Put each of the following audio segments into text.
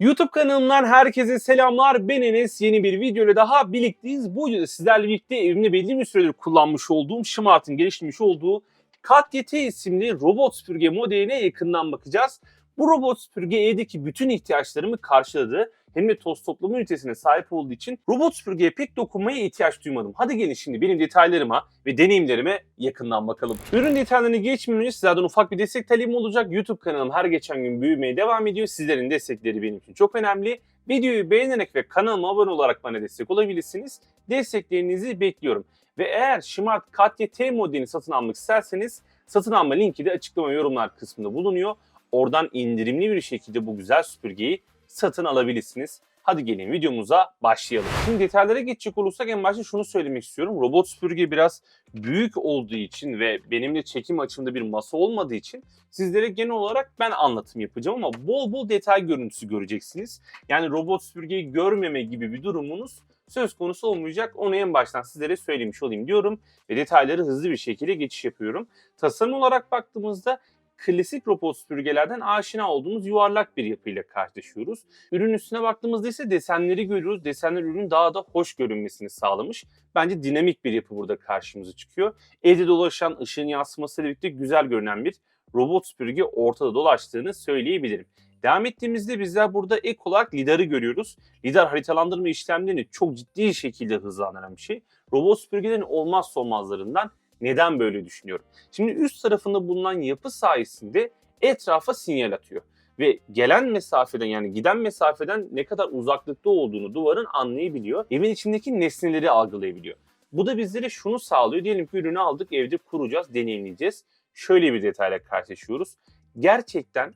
YouTube kanalımdan herkese selamlar. Ben Enes. Yeni bir video ile daha birlikteyiz. Bu videoda sizlerle birlikte evimde belli bir süredir kullanmış olduğum Smart'ın geliştirmiş olduğu KatYT isimli robot süpürge modeline yakından bakacağız. Bu robot süpürge evdeki bütün ihtiyaçlarımı karşıladı. Hem de toz toplama ünitesine sahip olduğu için robot süpürgeye pek dokunmaya ihtiyaç duymadım. Hadi gelin şimdi benim detaylarıma ve deneyimlerime yakından bakalım. Ürün detaylarını geçmeden önce sizlerden ufak bir destek talebim olacak. YouTube kanalım her geçen gün büyümeye devam ediyor. Sizlerin destekleri benim için çok önemli. Videoyu beğenerek ve kanalıma abone olarak bana destek olabilirsiniz. Desteklerinizi bekliyorum. Ve eğer Smart KTT modelini satın almak isterseniz satın alma linki de açıklama yorumlar kısmında bulunuyor. Oradan indirimli bir şekilde bu güzel süpürgeyi satın alabilirsiniz. Hadi gelin videomuza başlayalım. Şimdi detaylara geçecek olursak en başta şunu söylemek istiyorum. Robot süpürge biraz büyük olduğu için ve benim de çekim açımda bir masa olmadığı için sizlere genel olarak ben anlatım yapacağım ama bol bol detay görüntüsü göreceksiniz. Yani robot süpürgeyi görmeme gibi bir durumunuz söz konusu olmayacak. Onu en baştan sizlere söylemiş olayım diyorum ve detayları hızlı bir şekilde geçiş yapıyorum. Tasarım olarak baktığımızda klasik robot süpürgelerden aşina olduğumuz yuvarlak bir yapıyla karşılaşıyoruz. Ürün üstüne baktığımızda ise desenleri görüyoruz. Desenler ürünün daha da hoş görünmesini sağlamış. Bence dinamik bir yapı burada karşımıza çıkıyor. Evde dolaşan ışığın yansımasıyla birlikte güzel görünen bir robot süpürge ortada dolaştığını söyleyebilirim. Devam ettiğimizde bizler burada ek olarak LIDAR'ı görüyoruz. LIDAR haritalandırma işlemlerini çok ciddi şekilde hızlandıran bir şey. Robot süpürgelerin olmazsa olmazlarından neden böyle düşünüyorum? Şimdi üst tarafında bulunan yapı sayesinde etrafa sinyal atıyor. Ve gelen mesafeden yani giden mesafeden ne kadar uzaklıkta olduğunu duvarın anlayabiliyor. Evin içindeki nesneleri algılayabiliyor. Bu da bizlere şunu sağlıyor. Diyelim ki ürünü aldık evde kuracağız, deneyimleyeceğiz. Şöyle bir detayla karşılaşıyoruz. Gerçekten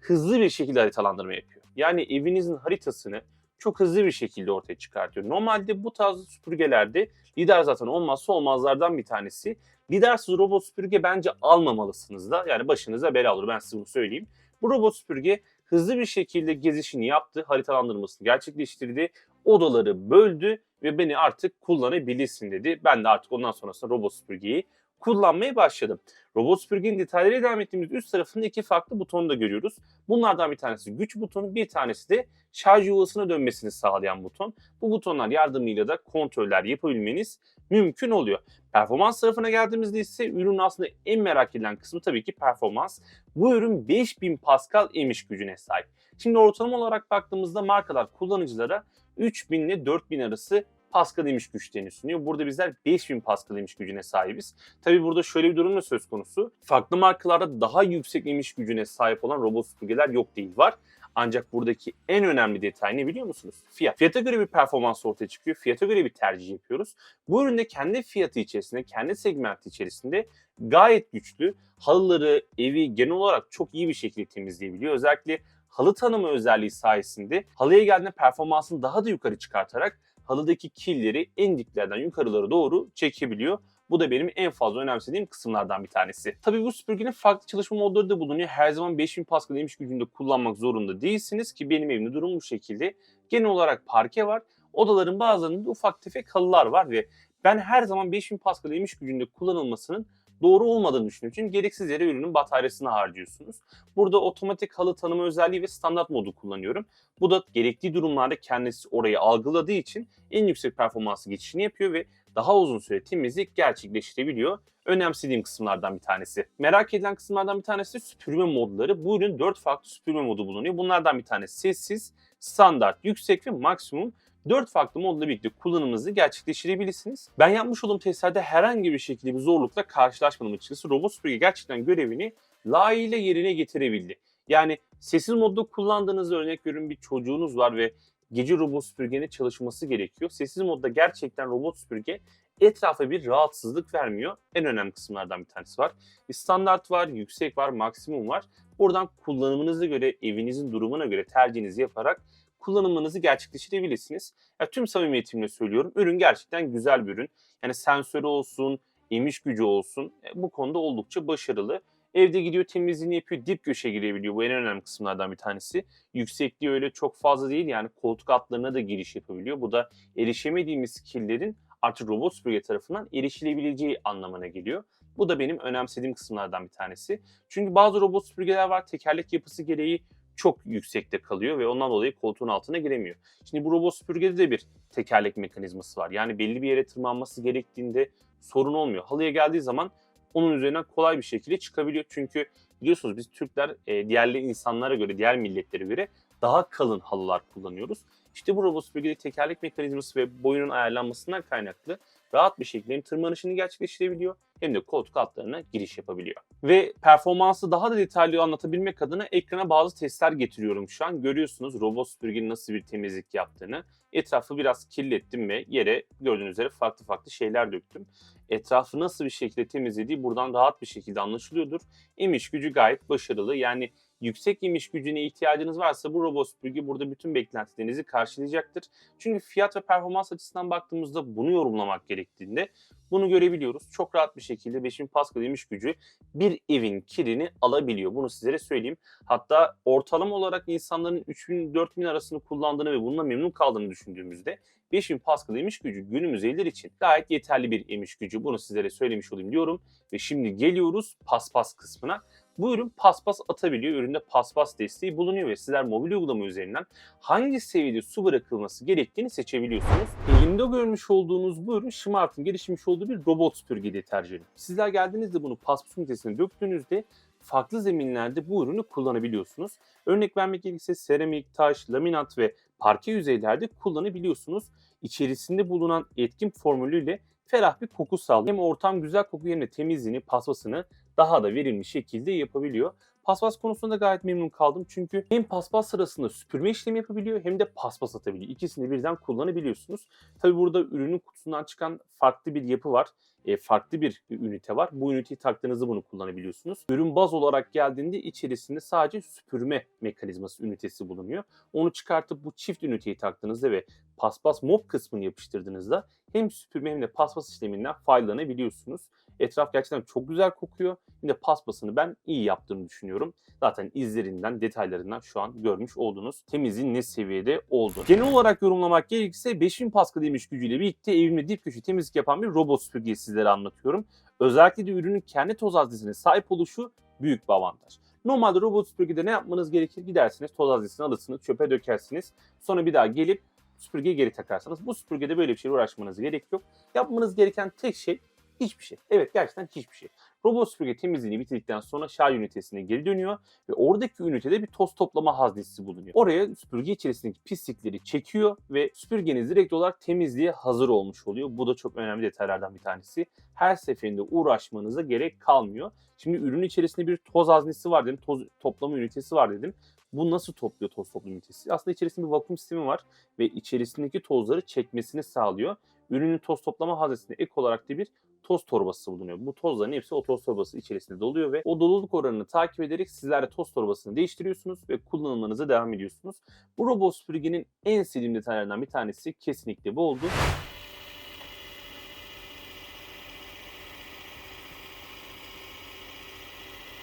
hızlı bir şekilde haritalandırma yapıyor. Yani evinizin haritasını çok hızlı bir şekilde ortaya çıkartıyor. Normalde bu tarz süpürgelerde lidar zaten olmazsa olmazlardan bir tanesi. Lidarsız robot süpürge bence almamalısınız da. Yani başınıza bela olur ben size bunu söyleyeyim. Bu robot süpürge hızlı bir şekilde gezişini yaptı, haritalandırmasını gerçekleştirdi, odaları böldü ve beni artık kullanabilirsin dedi. Ben de artık ondan sonrasında robot süpürgeyi kullanmaya başladım. Robot süpürgenin detayları devam ettiğimiz üst tarafında iki farklı butonu da görüyoruz. Bunlardan bir tanesi güç butonu, bir tanesi de şarj yuvasına dönmesini sağlayan buton. Bu butonlar yardımıyla da kontroller yapabilmeniz mümkün oluyor. Performans tarafına geldiğimizde ise ürünün aslında en merak edilen kısmı tabii ki performans. Bu ürün 5000 Pascal emiş gücüne sahip. Şimdi ortalama olarak baktığımızda markalar kullanıcılara 3000 ile 4000 arası Pascal emiş güçlerini sunuyor. Burada bizler 5000 Pascal emiş gücüne sahibiz. Tabi burada şöyle bir durum da söz konusu. Farklı markalarda daha yüksek emiş gücüne sahip olan robot süpürgeler yok değil var. Ancak buradaki en önemli detay ne biliyor musunuz? Fiyat. Fiyata göre bir performans ortaya çıkıyor. Fiyata göre bir tercih yapıyoruz. Bu üründe kendi fiyatı içerisinde, kendi segmenti içerisinde gayet güçlü. Halıları, evi genel olarak çok iyi bir şekilde temizleyebiliyor. Özellikle halı tanıma özelliği sayesinde halıya geldiğinde performansını daha da yukarı çıkartarak halıdaki killeri en diplerden yukarılara doğru çekebiliyor. Bu da benim en fazla önemsediğim kısımlardan bir tanesi. Tabii bu süpürgenin farklı çalışma modları da bulunuyor. Her zaman 5000 Pascal emiş gücünde kullanmak zorunda değilsiniz ki benim evimde durum bu şekilde. Genel olarak parke var. Odaların bazılarında ufak tefek halılar var ve ben her zaman 5000 Pascal emiş gücünde kullanılmasının doğru olmadığını düşünüyorum. Çünkü gereksiz yere ürünün bataryasını harcıyorsunuz. Burada otomatik halı tanıma özelliği ve standart modu kullanıyorum. Bu da gerektiği durumlarda kendisi orayı algıladığı için en yüksek performansı geçişini yapıyor ve daha uzun süre temizlik gerçekleştirebiliyor. Önemsediğim kısımlardan bir tanesi. Merak edilen kısımlardan bir tanesi süpürme modları. Bu ürün 4 farklı süpürme modu bulunuyor. Bunlardan bir tanesi sessiz, standart, yüksek ve maksimum. 4 farklı modla birlikte kullanımınızı gerçekleştirebilirsiniz. Ben yapmış olduğum testlerde herhangi bir şekilde bir zorlukla karşılaşmadım açıkçası. Robot süpürge gerçekten görevini layığıyla yerine getirebildi. Yani sessiz modda kullandığınızda örnek veriyorum bir çocuğunuz var ve gece robot süpürgenin çalışması gerekiyor. Sessiz modda gerçekten robot süpürge etrafa bir rahatsızlık vermiyor. En önemli kısımlardan bir tanesi var. Standart var, yüksek var, maksimum var. Buradan kullanımınıza göre, evinizin durumuna göre tercihinizi yaparak kullanımınızı gerçekleştirebilirsiniz. Ya, tüm samimiyetimle söylüyorum. Ürün gerçekten güzel bir ürün. Yani sensörü olsun, emiş gücü olsun e, bu konuda oldukça başarılı. Evde gidiyor temizliğini yapıyor, dip köşe girebiliyor. Bu en önemli kısımlardan bir tanesi. Yüksekliği öyle çok fazla değil yani koltuk altlarına da giriş yapabiliyor. Bu da erişemediğimiz kirlerin artık robot süpürge tarafından erişilebileceği anlamına geliyor. Bu da benim önemsediğim kısımlardan bir tanesi. Çünkü bazı robot süpürgeler var tekerlek yapısı gereği çok yüksekte kalıyor ve ondan dolayı koltuğun altına giremiyor. Şimdi bu robot süpürgede de bir tekerlek mekanizması var. Yani belli bir yere tırmanması gerektiğinde sorun olmuyor. Halıya geldiği zaman onun üzerinden kolay bir şekilde çıkabiliyor. Çünkü biliyorsunuz biz Türkler e, diğerli insanlara göre, diğer milletlere göre daha kalın halılar kullanıyoruz. İşte bu robot süpürgede tekerlek mekanizması ve boyunun ayarlanmasından kaynaklı rahat bir şekilde hem tırmanışını gerçekleştirebiliyor hem de koltuk altlarına giriş yapabiliyor. Ve performansı daha da detaylı anlatabilmek adına ekrana bazı testler getiriyorum şu an. Görüyorsunuz robot süpürgenin nasıl bir temizlik yaptığını. Etrafı biraz kirlettim ve yere gördüğünüz üzere farklı farklı şeyler döktüm. Etrafı nasıl bir şekilde temizlediği buradan rahat bir şekilde anlaşılıyordur. Emiş gücü gayet başarılı. Yani yüksek emiş gücüne ihtiyacınız varsa bu robot süpürge burada bütün beklentilerinizi karşılayacaktır. Çünkü fiyat ve performans açısından baktığımızda bunu yorumlamak gerektiğinde bunu görebiliyoruz. Çok rahat bir şekilde 5000 Pascal emiş gücü bir evin kirini alabiliyor. Bunu sizlere söyleyeyim. Hatta ortalama olarak insanların 3000-4000 arasını kullandığını ve bununla memnun kaldığını düşündüğümüzde 5000 Pascal emiş gücü günümüz evler için gayet yeterli bir emiş gücü. Bunu sizlere söylemiş olayım diyorum. Ve şimdi geliyoruz paspas kısmına. Bu ürün paspas atabiliyor. Üründe paspas desteği bulunuyor ve sizler mobil uygulama üzerinden hangi seviyede su bırakılması gerektiğini seçebiliyorsunuz. Elimde görmüş olduğunuz bu ürün Smart'ın geliştirmiş olduğu bir robot süpürge deterjanı. Sizler geldiğinizde bunu paspas ünitesine döktüğünüzde farklı zeminlerde bu ürünü kullanabiliyorsunuz. Örnek vermek gerekirse seramik, taş, laminat ve parke yüzeylerde kullanabiliyorsunuz. İçerisinde bulunan etkin formülüyle ferah bir koku sağlıyor. Hem ortam güzel kokuyor hem de temizliğini, paspasını daha da verimli şekilde yapabiliyor. Paspas konusunda gayet memnun kaldım çünkü hem paspas sırasında süpürme işlemi yapabiliyor hem de paspas atabiliyor. İkisini birden kullanabiliyorsunuz. Tabi burada ürünün kutusundan çıkan farklı bir yapı var. E, farklı bir ünite var. Bu üniteyi taktığınızda bunu kullanabiliyorsunuz. Ürün baz olarak geldiğinde içerisinde sadece süpürme mekanizması ünitesi bulunuyor. Onu çıkartıp bu çift üniteyi taktığınızda ve paspas mop kısmını yapıştırdığınızda hem süpürme hem de paspas işleminden faydalanabiliyorsunuz. Etraf gerçekten çok güzel kokuyor. Yine paspasını ben iyi yaptığını düşünüyorum. Zaten izlerinden, detaylarından şu an görmüş oldunuz. Temizliğin ne seviyede olduğunu. Genel olarak yorumlamak gerekirse 5000 Pascal demiş gücüyle birlikte evimde dip köşe temizlik yapan bir robot süpürgeyi sizlere anlatıyorum. Özellikle de ürünün kendi toz haznesine sahip oluşu büyük bir avantaj. Normalde robot süpürgede ne yapmanız gerekir? Gidersiniz toz haznesini alırsınız, çöpe dökersiniz. Sonra bir daha gelip süpürgeyi geri takarsanız bu süpürgede böyle bir şeyle uğraşmanız gerek yok. Yapmanız gereken tek şey Hiçbir şey. Evet gerçekten hiçbir şey. Robot süpürge temizliğini bitirdikten sonra şarj ünitesine geri dönüyor ve oradaki ünitede bir toz toplama haznesi bulunuyor. Oraya süpürge içerisindeki pislikleri çekiyor ve süpürgeniz direkt olarak temizliğe hazır olmuş oluyor. Bu da çok önemli detaylardan bir tanesi. Her seferinde uğraşmanıza gerek kalmıyor. Şimdi ürün içerisinde bir toz haznesi var dedim, toz toplama ünitesi var dedim. Bu nasıl topluyor toz toplama ünitesi? Aslında içerisinde bir vakum sistemi var ve içerisindeki tozları çekmesini sağlıyor. Ürünün toz toplama haznesine ek olarak da bir toz torbası bulunuyor. Bu tozların hepsi o toz torbası içerisinde doluyor ve o doluluk oranını takip ederek sizler de toz torbasını değiştiriyorsunuz ve kullanımlarınıza devam ediyorsunuz. Bu robot süpürgenin en sevdiğim detaylarından bir tanesi kesinlikle bu oldu.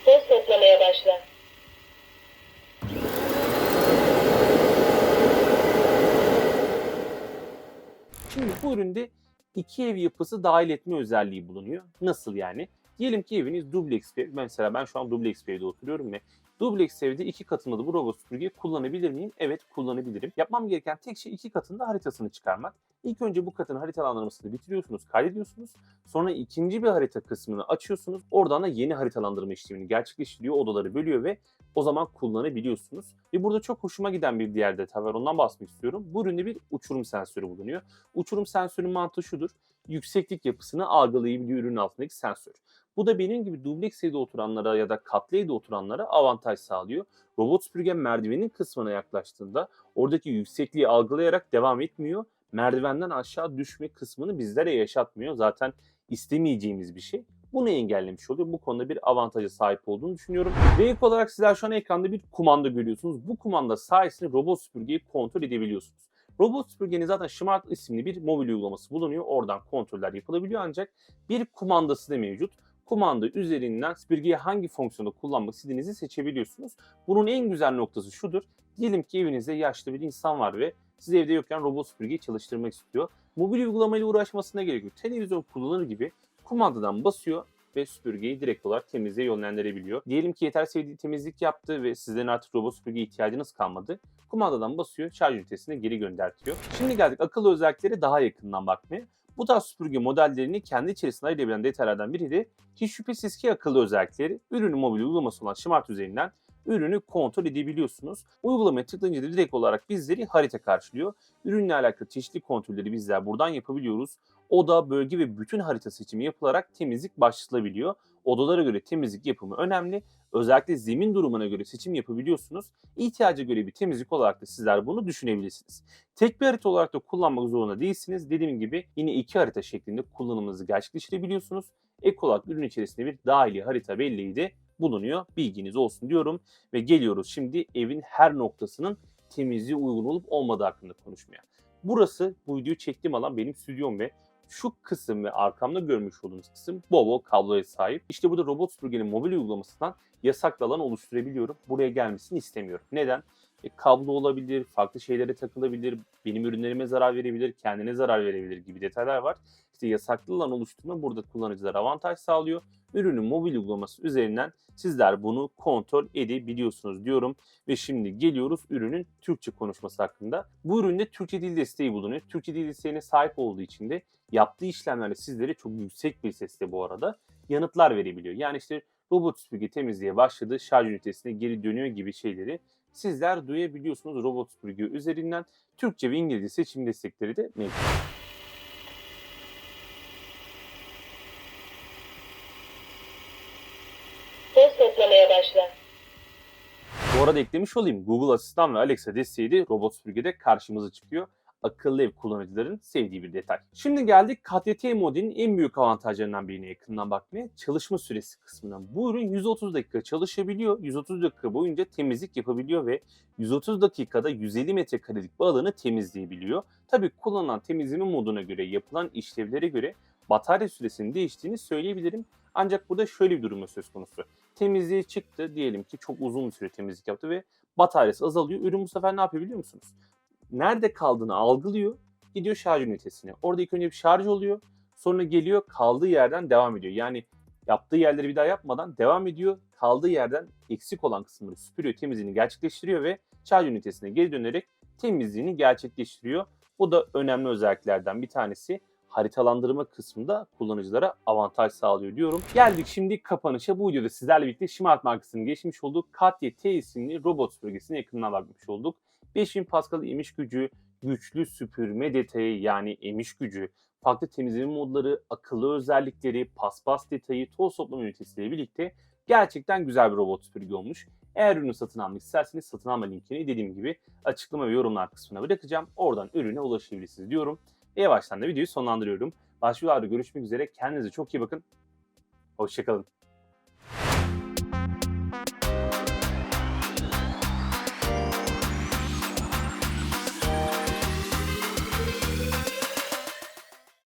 Toz toplamaya başla. Şimdi bu üründe iki ev yapısı dahil etme özelliği bulunuyor. Nasıl yani? Diyelim ki eviniz dubleks bir ev. Mesela ben şu an dubleks bir evde oturuyorum ve dubleks evde iki katında bu robot süpürgeyi kullanabilir miyim? Evet kullanabilirim. Yapmam gereken tek şey iki katında haritasını çıkarmak. İlk önce bu katın haritalandırmasını bitiriyorsunuz, kaydediyorsunuz. Sonra ikinci bir harita kısmını açıyorsunuz. Oradan da yeni haritalandırma işlemini gerçekleştiriyor, odaları bölüyor ve o zaman kullanabiliyorsunuz. Ve burada çok hoşuma giden bir diğer detay var. Ondan bahsetmek istiyorum. Bu üründe bir uçurum sensörü bulunuyor. Uçurum sensörünün mantığı şudur. Yükseklik yapısını algılayabiliyor ürünün altındaki sensör. Bu da benim gibi dubleks evde oturanlara ya da katlı evde oturanlara avantaj sağlıyor. Robot süpürge merdivenin kısmına yaklaştığında oradaki yüksekliği algılayarak devam etmiyor. Merdivenden aşağı düşme kısmını bizlere yaşatmıyor. Zaten istemeyeceğimiz bir şey. Bunu engellemiş oluyor. Bu konuda bir avantaja sahip olduğunu düşünüyorum. Ve ilk olarak sizler şu an ekranda bir kumanda görüyorsunuz. Bu kumanda sayesinde robot süpürgeyi kontrol edebiliyorsunuz. Robot süpürgenin zaten Smart isimli bir mobil uygulaması bulunuyor. Oradan kontroller yapılabiliyor ancak bir kumandası da mevcut. Kumanda üzerinden süpürgeyi hangi fonksiyonda kullanmak istediğinizi seçebiliyorsunuz. Bunun en güzel noktası şudur. Diyelim ki evinizde yaşlı bir insan var ve siz evde yokken robot süpürgeyi çalıştırmak istiyor. Mobil uygulamayla uğraşmasına gerek yok. Televizyon kullanır gibi kumandadan basıyor, ve süpürgeyi direkt olarak temizliğe yönlendirebiliyor. Diyelim ki yeter sevdiği temizlik yaptı ve sizlerin artık robot süpürgeye ihtiyacınız kalmadı. Kumandadan basıyor, şarj ünitesine geri göndertiyor. Şimdi geldik akıllı özelliklere daha yakından bakmaya. Bu tarz süpürge modellerini kendi içerisinde ayırabilen detaylardan biri de hiç şüphesiz ki akıllı özellikleri. Ürünün mobil uygulaması olan Smart üzerinden ürünü kontrol edebiliyorsunuz. Uygulamaya tıklayınca da direkt olarak bizleri harita karşılıyor. Ürünle alakalı çeşitli kontrolleri bizler buradan yapabiliyoruz. Oda, bölge ve bütün harita seçimi yapılarak temizlik başlatılabiliyor. Odalara göre temizlik yapımı önemli. Özellikle zemin durumuna göre seçim yapabiliyorsunuz. İhtiyaca göre bir temizlik olarak da sizler bunu düşünebilirsiniz. Tek bir harita olarak da kullanmak zorunda değilsiniz. Dediğim gibi yine iki harita şeklinde kullanımınızı gerçekleştirebiliyorsunuz. Ek olarak ürün içerisinde bir dahili harita belleği de bulunuyor. Bilginiz olsun diyorum ve geliyoruz şimdi evin her noktasının temizliğe uygun olup olmadığı hakkında konuşmaya. Burası bu videoyu çektiğim alan benim stüdyom ve şu kısım ve arkamda görmüş olduğunuz kısım Bobo kabloya sahip. İşte burada robot süpürgenin mobil uygulamasından yasaklı alan oluşturabiliyorum. Buraya gelmesini istemiyorum. Neden? E, kablo olabilir, farklı şeylere takılabilir, benim ürünlerime zarar verebilir, kendine zarar verebilir gibi detaylar var. İşte yasaklı alan oluşturma burada kullanıcılara avantaj sağlıyor. Ürünün mobil uygulaması üzerinden sizler bunu kontrol edebiliyorsunuz diyorum. Ve şimdi geliyoruz ürünün Türkçe konuşması hakkında. Bu üründe Türkçe dil desteği bulunuyor. Türkçe dil desteğine sahip olduğu için de yaptığı işlemlerle sizlere çok yüksek bir sesle bu arada yanıtlar verebiliyor. Yani işte robot süpürge temizliğe başladı, şarj ünitesine geri dönüyor gibi şeyleri sizler duyabiliyorsunuz robot süpürge üzerinden. Türkçe ve İngilizce seçim destekleri de mevcut. Başla. Bu arada eklemiş olayım Google Asistan ve Alexa desteği de robot süpürgede karşımıza çıkıyor. Akıllı ev kullanıcıların sevdiği bir detay. Şimdi geldik KTT modelin en büyük avantajlarından birine yakından bakmaya. Çalışma süresi kısmına. Bu ürün 130 dakika çalışabiliyor. 130 dakika boyunca temizlik yapabiliyor ve 130 dakikada 150 metrekarelik bir alanı temizleyebiliyor. Tabii kullanılan temizleme moduna göre yapılan işlevlere göre batarya süresinin değiştiğini söyleyebilirim. Ancak burada şöyle bir durum söz konusu. Temizliğe çıktı diyelim ki çok uzun bir süre temizlik yaptı ve bataryası azalıyor. Ürün bu sefer ne yapıyor biliyor musunuz? Nerede kaldığını algılıyor. Gidiyor şarj ünitesine. Orada ilk önce bir şarj oluyor. Sonra geliyor kaldığı yerden devam ediyor. Yani yaptığı yerleri bir daha yapmadan devam ediyor. Kaldığı yerden eksik olan kısımları süpürüyor, temizliğini gerçekleştiriyor ve şarj ünitesine geri dönerek temizliğini gerçekleştiriyor. Bu da önemli özelliklerden bir tanesi haritalandırma kısmında kullanıcılara avantaj sağlıyor diyorum. Geldik şimdi kapanışa. Bu videoda sizlerle birlikte Smart markasının geçmiş olduğu Katya T isimli robot süpürgesine yakından bakmış olduk. 5000 Pascal emiş gücü, güçlü süpürme detayı yani emiş gücü, farklı temizleme modları, akıllı özellikleri, paspas detayı, toz toplama ünitesiyle birlikte gerçekten güzel bir robot süpürge olmuş. Eğer ürünü satın almak isterseniz satın alma linkini dediğim gibi açıklama ve yorumlar kısmına bırakacağım. Oradan ürüne ulaşabilirsiniz diyorum. Yavaştan da videoyu sonlandırıyorum. Başka görüşmek üzere. Kendinize çok iyi bakın. Hoşçakalın.